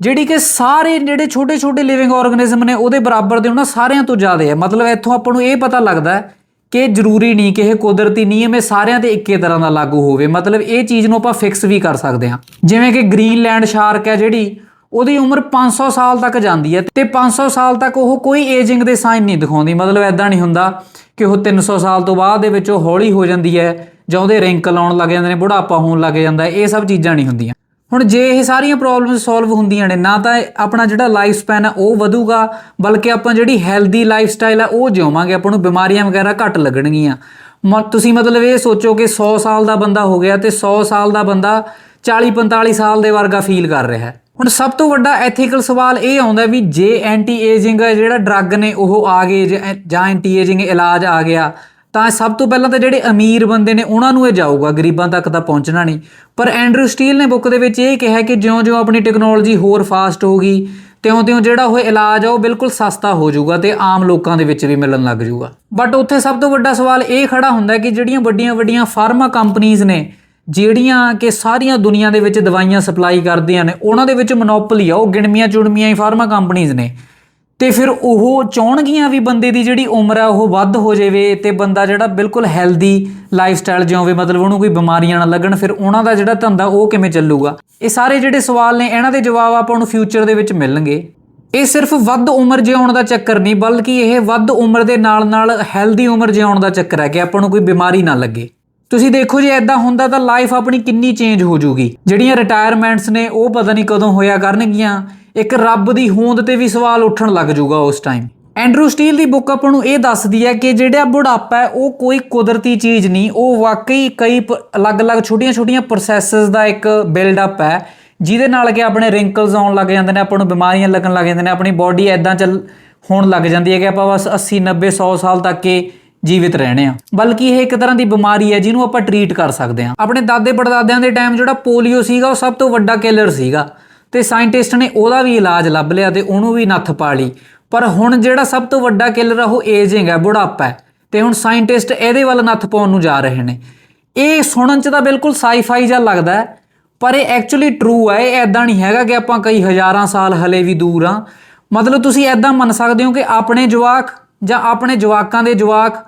ਜਿਹੜੀ ਕਿ ਸਾਰੇ ਜਿਹੜੇ ਛੋਟੇ ਛੋਟੇ ਲਿਵਿੰਗ ਆਰਗੇਨਿਜ਼ਮ ਨੇ, ਉਹਦੇ ਬਰਾਬਰ ਦੇ ਉਹਨਾਂ ਸਾਰਿਆਂ ਤੋਂ ਜ਼ਿਆਦਾ ਹੈ। ਮਤਲਬ ਇੱਥੋਂ ਆਪਾਂ ਨੂੰ ਇਹ ਪਤਾ ਲੱਗਦਾ ਹੈ ਕਿ ਜ਼ਰੂਰੀ ਨਹੀਂ ਕਿ ਇਹ ਕੁਦਰਤੀ ਨਿਯਮ ਇਹ ਸਾਰਿਆਂ ਤੇ ਇੱਕੇ ਤਰ੍ਹਾਂ ਦਾ ਲਾਗੂ ਹੋਵੇ। ਮਤਲਬ ਇਹ ਚੀਜ਼ ਨੂੰ ਆਪਾਂ ਫਿਕਸ ਵੀ ਕਰ ਸਕਦੇ ਹਾਂ। ਜਿਵੇਂ ਕਿ ਗ੍ਰੀਨਲੈਂਡ ਸ਼ਾਰਕ ਹੈ ਜਿਹੜੀ, ਉਹਦੀ ਉਮਰ 500 ਸਾਲ ਤੱਕ ਜਾਂਦੀ ਹੈ ਤੇ 500 ਸਾਲ ਤੱਕ ਉਹ ਕੋਈ ਏਜਿੰਗ ਦੇ ਸਾਈਨ ਨਹੀਂ ਦਿਖਾਉਂਦੀ। ਮਤਲਬ ਐਦਾਂ ਨਹੀਂ ਹੁੰਦਾ ਕਿ ਉਹ 300 ਸਾਲ ਤੋਂ ਬਾਅਦ ਦੇ ਵਿੱਚ ਉਹ ਹੌਲੀ ਹੋ ਜਾਂਦੀ ਹੈ ਜਾਂ ਉਹਦੇ ਰਿੰਕਲ ਆਉਣ ਲੱਗ ਜਾਂਦੇ ਨੇ, ਬੁਢਾਪਾ ਹੋਣ ਲੱਗ ਜਾਂਦਾ ਇਹ ਸਭ ਚੀਜ਼ਾਂ ਨਹੀਂ ਹੁੰਦੀਆਂ। ਹੁਣ ਜੇ ਇਹ ਸਾਰੀਆਂ ਪ੍ਰੋਬਲਮਸ ਸੋਲਵ ਹੁੰਦੀਆਂ ਨੇ, ਨਾ ਤਾਂ ਆਪਣਾ ਜਿਹੜਾ ਲਾਈਫ ਸਪੈਨ ਹੈ ਉਹ ਵਧੂਗਾ, ਬਲਕਿ ਆਪਾਂ ਜਿਹੜੀ ਹੈਲਦੀ ਲਾਈਫ ਸਟਾਈਲ ਆ, ਉਹ ਜਿਉਵਾਂਗੇ, ਆਪਾਂ ਨੂੰ ਬਿਮਾਰੀਆਂ ਵਗੈਰਾ ਘੱਟ ਲੱਗਣਗੀਆਂ। ਮ- ਤੁਸੀਂ ਮਤਲਬ ਇਹ ਸੋਚੋ ਕਿ 100 ਸਾਲ ਦਾ ਬੰਦਾ ਹੋ ਗਿਆ ਤੇ 100 ਸਾਲ ਦਾ ਬੰਦਾ 40 45 ਸਾਲ ਦੇ ਵਰਗਾ ਫੀਲ ਕਰ ਰਿਹਾ ਹੈ। ਹੁਣ ਸਭ ਤੋਂ ਵੱਡਾ ਐਥੀਕਲ ਸਵਾਲ ਇਹ ਆਉਂਦਾ ਵੀ ਜੇ ਐਂਟੀ ਏਜਿੰਗ ਜਿਹੜਾ ਡਰੱਗ ਨੇ, ਉਹ ਆ ਗਏ, ਜਾਂ- ਜਾਂ ਐਂਟੀ ਏਜਿੰਗ ਇਲਾਜ ਆ ਗਿਆ ਤਾਂ ਸਭ ਤੋਂ ਪਹਿਲਾਂ ਤਾਂ ਜਿਹੜੇ ਅਮੀਰ ਬੰਦੇ ਨੇ ਉਹਨਾਂ ਨੂੰ ਇਹ ਜਾਊਗਾ, ਗਰੀਬਾਂ ਤੱਕ ਤਾਂ ਪਹੁੰਚਣਾ ਨਹੀਂ। ਪਰ ਐਂਡਰੂ ਸਟੀਲ ਨੇ ਬੁੱਕ ਦੇ ਵਿੱਚ ਇਹ ਕਿਹਾ ਕਿ ਜਿਉਂ-ਜਿਉਂ ਆਪਣੀ ਟੈਕਨੋਲੋਜੀ ਹੋਰ ਫਾਸਟ ਹੋਗੀ ਤਿਉਂ-ਤਿਉਂ ਜਿਹੜਾ ਉਹ ਇਲਾਜ ਆ ਉਹ ਬਿਲਕੁਲ ਸਸਤਾ ਹੋ ਜਾਊਗਾ ਤੇ ਆਮ ਲੋਕਾਂ ਦੇ ਵਿੱਚ ਵੀ ਮਿਲਣ ਲੱਗ ਜਾਊਗਾ। ਬਟ ਉੱਥੇ ਸਭ ਤੋਂ ਵੱਡਾ ਸਵਾਲ ਇਹ ਖੜਾ ਹੁੰਦਾ ਕਿ ਜਿਹੜੀਆਂ ਵੱਡੀਆਂ-ਵੱਡੀਆਂ ਫਾਰਮਾ ਕੰਪਨੀਆਂ ਨੇ, ਜਿਹੜੀਆਂ ਕਿ ਸਾਰੀਆਂ ਦੁਨੀਆ ਦੇ ਵਿੱਚ ਦਵਾਈਆਂ ਸਪਲਾਈ ਕਰਦੀਆਂ ਨੇ, ਉਹਨਾਂ ਦੇ ਵਿੱਚ ਮੋਨੋਪੋਲੀ ਆ, ਉਹ ਗਿਣਮੀਆਂ ਚੁਣਮੀਆਂ ਹੀ ਫਾਰਮਾ ਕੰਪਨੀਆਂ ਨੇ। ਤੇ ਫਿਰ ਉਹ ਚਾਹਣਗੀਆਂ ਵੀ ਬੰਦੇ ਦੀ ਜਿਹੜੀ ਉਮਰ ਆ ਉਹ ਵੱਧ ਹੋ ਜਾਵੇ ਤੇ ਬੰਦਾ ਜਿਹੜਾ ਬਿਲਕੁਲ ਹੈਲਦੀ ਲਾਈਫ ਸਟਾਈਲ ਜਿਉਵੇ, ਮਤਲਬ ਉਹਨੂੰ ਕੋਈ ਬਿਮਾਰੀਆਂ ਨਾ ਲੱਗਣ, ਫਿਰ ਉਹਨਾਂ ਦਾ ਜਿਹੜਾ ਧੰਦਾ ਉਹ ਕਿਵੇਂ ਚੱਲੂਗਾ? ਇਹ ਸਾਰੇ ਜਿਹੜੇ ਸਵਾਲ ਨੇ, ਇਹਨਾਂ ਦੇ ਜਵਾਬ ਆਪਾਂ ਨੂੰ ਫਿਊਚਰ ਦੇ ਵਿੱਚ ਮਿਲਣਗੇ। ਇਹ ਸਿਰਫ ਵੱਧ ਉਮਰ ਜਿਉਣ ਦਾ ਚੱਕਰ ਨਹੀਂ, ਬਲਕਿ ਇਹ ਵੱਧ ਉਮਰ ਦੇ ਨਾਲ ਨਾਲ ਹੈਲਦੀ ਉਮਰ ਜਿਉਣ ਦਾ ਚੱਕਰ ਹੈ ਕਿ ਆਪਾਂ ਨੂੰ ਕੋਈ ਬਿਮਾਰੀ ਨਾ ਲੱਗੇ। ਤੁਸੀਂ ਦੇਖੋ ਜੇ ਐਦਾਂ ਹੁੰਦਾ ਤਾਂ ਲਾਈਫ ਆਪਣੀ ਕਿੰਨੀ ਚੇਂਜ ਹੋ ਜੂਗੀ ਜਿਹੜੀਆਂ ਰਿਟਾਇਰਮੈਂਟਸ ਨੇ, ਉਹ ਪਤਾ ਨਹੀਂ ਕਦੋਂ ਹੋਇਆ ਕਰਨਗੀਆਂ। ਇੱਕ ਰੱਬ ਦੀ ਹੋਂਦ ਤੇ ਵੀ ਸਵਾਲ ਉੱਠਣ ਲੱਗ ਜੂਗਾ ਉਸ ਟਾਈਮ ਐਂਡਰੂ ਸਟੀਲ ਦੀ ਬੁੱਕ ਆਪਾਂ ਨੂੰ ਇਹ ਦੱਸਦੀ ਹੈ ਕਿ ਜਿਹੜਾ ਬੁਢਾਪਾ ਹੈ, ਉਹ ਕੋਈ ਕੁਦਰਤੀ ਚੀਜ਼ ਨਹੀਂ, ਉਹ ਵਾਕਈ ਕਈ ਅਲੱਗ-ਅਲੱਗ ਛੋਟੀਆਂ-ਛੋਟੀਆਂ ਪ੍ਰੋਸੈਸਸ ਦਾ ਇੱਕ ਬਿਲਡ ਅਪ ਹੈ, ਜਿਹਦੇ ਨਾਲ ਕਿ ਆਪਣੇ ਰਿੰਕਲਸ ਆਉਣ ਲੱਗ ਜਾਂਦੇ ਨੇ, ਆਪਾਂ ਨੂੰ ਬਿਮਾਰੀਆਂ ਲੱਗਣ ਲੱਗ ਜਾਂਦੇ ਨੇ, ਆਪਣੀ ਬਾਡੀ ਐਦਾਂ ਚੱਲ ਹੋਣ ਲੱਗ ਜਾਂਦੀ ਹੈ ਕਿ ਆਪਾਂ ਬਸ 80 90 100 ਸਾਲ ਤੱਕ ਕੇ ਜੀਵਿਤ ਰਹਿਣੇ ਆ। ਬਲਕਿ ਇਹ ਇੱਕ ਤਰ੍ਹਾਂ ਦੀ ਬਿਮਾਰੀ ਹੈ, ਜਿਹਨੂੰ ਆਪਾਂ ਟਰੀਟ ਕਰ ਸਕਦੇ ਹਾਂ। ਆਪਣੇ ਦਾਦੇ ਪੜਦਾਦਿਆਂ ਦੇ ਟਾਈਮ ਜਿਹੜਾ ਪੋਲੀਓ ਸੀਗਾ, ਉਹ ਸਭ ਤੋਂ ਵੱਡਾ ਕਿਲਰ ਸੀਗਾ। ਤੇ ਸਾਇੰਟਿਸਟ ਨੇ ਉਹਦਾ ਵੀ ਇਲਾਜ ਲੱਭ ਲਿਆ ਤੇ ਉਹਨੂੰ ਵੀ ਨੱਥ ਪਾ ਲਈ। ਪਰ ਹੁਣ ਜਿਹੜਾ ਸਭ ਤੋਂ ਵੱਡਾ ਕਿਲਰ ਆ, ਉਹ ਏਜਿੰਗ ਹੈ ਬੁਢਾਪਾ ਹੈ। ਤੇ ਹੁਣ ਸਾਇੰਟਿਸਟ ਇਹਦੇ ਵੱਲ ਨੱਥ ਪਾਉਣ ਨੂੰ ਜਾ ਰਹੇ ਨੇ। ਇਹ ਸੁਣਨ ਚ ਤਾਂ ਬਿਲਕੁਲ ਸਾਈਫਾਈ ਜਿਹਾ ਲੱਗਦਾ ਹੈ, ਪਰ ਇਹ ਐਕਚੁਅਲੀ ਟਰੂ ਹੈ ਇਹ ਐਦਾਂ ਨਹੀਂ ਹੈਗਾ ਕਿ ਆਪਾਂ ਕਈ ਹਜ਼ਾਰਾਂ ਸਾਲ ਹਲੇ ਵੀ ਦੂਰ ਆ। ਮਤਲਬ ਤੁਸੀਂ ਐਦਾਂ ਮੰਨ ਸਕਦੇ ਹੋ ਕਿ ਆਪਣੇ ਜਵਾਕ ਜਾਂ ਆਪਣੇ ਜਵਾਕਾਂ ਦੇ ਜਵਾਕ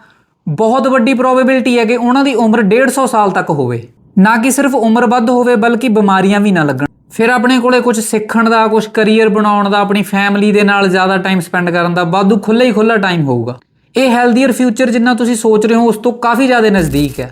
ਬਹੁਤ ਵੱਡੀ ਪ੍ਰੋਬੇਬਿਲਿਟੀ ਹੈ ਕਿ ਉਹਨਾਂ ਦੀ ਉਮਰ 150 ਸਾਲ ਤੱਕ ਹੋਵੇ। ਨਾ ਕਿ ਸਿਰਫ ਉਮਰ ਵੱਧ ਹੋਵੇ, ਬਲਕਿ ਬਿਮਾਰੀਆਂ ਵੀ ਨਾ ਲੱਗਣ। ਫਿਰ ਆਪਣੇ ਕੋਲੇ ਕੁਝ ਸਿੱਖਣ ਦਾ ਕੁਝ ਕੈਰੀਅਰ ਬਣਾਉਣ ਦਾ, ਆਪਣੀ ਫੈਮਿਲੀ ਦੇ ਨਾਲ ਜ਼ਿਆਦਾ ਟਾਈਮ ਸਪੈਂਡ ਕਰਨ ਦਾ, ਵਾਧੂ ਖੁੱਲ੍ਹਾ ਹੀ ਖੁੱਲ੍ਹਾ ਟਾਈਮ ਹੋਊਗਾ। ਇਹ ਹੈਲਦੀਅਰ ਫਿਊਚਰ ਜਿੰਨਾ ਤੁਸੀਂ ਸੋਚ ਰਹੇ ਹੋ, ਉਸ ਤੋਂ ਕਾਫੀ ਜ਼ਿਆਦਾ ਨਜ਼ਦੀਕ ਹੈ।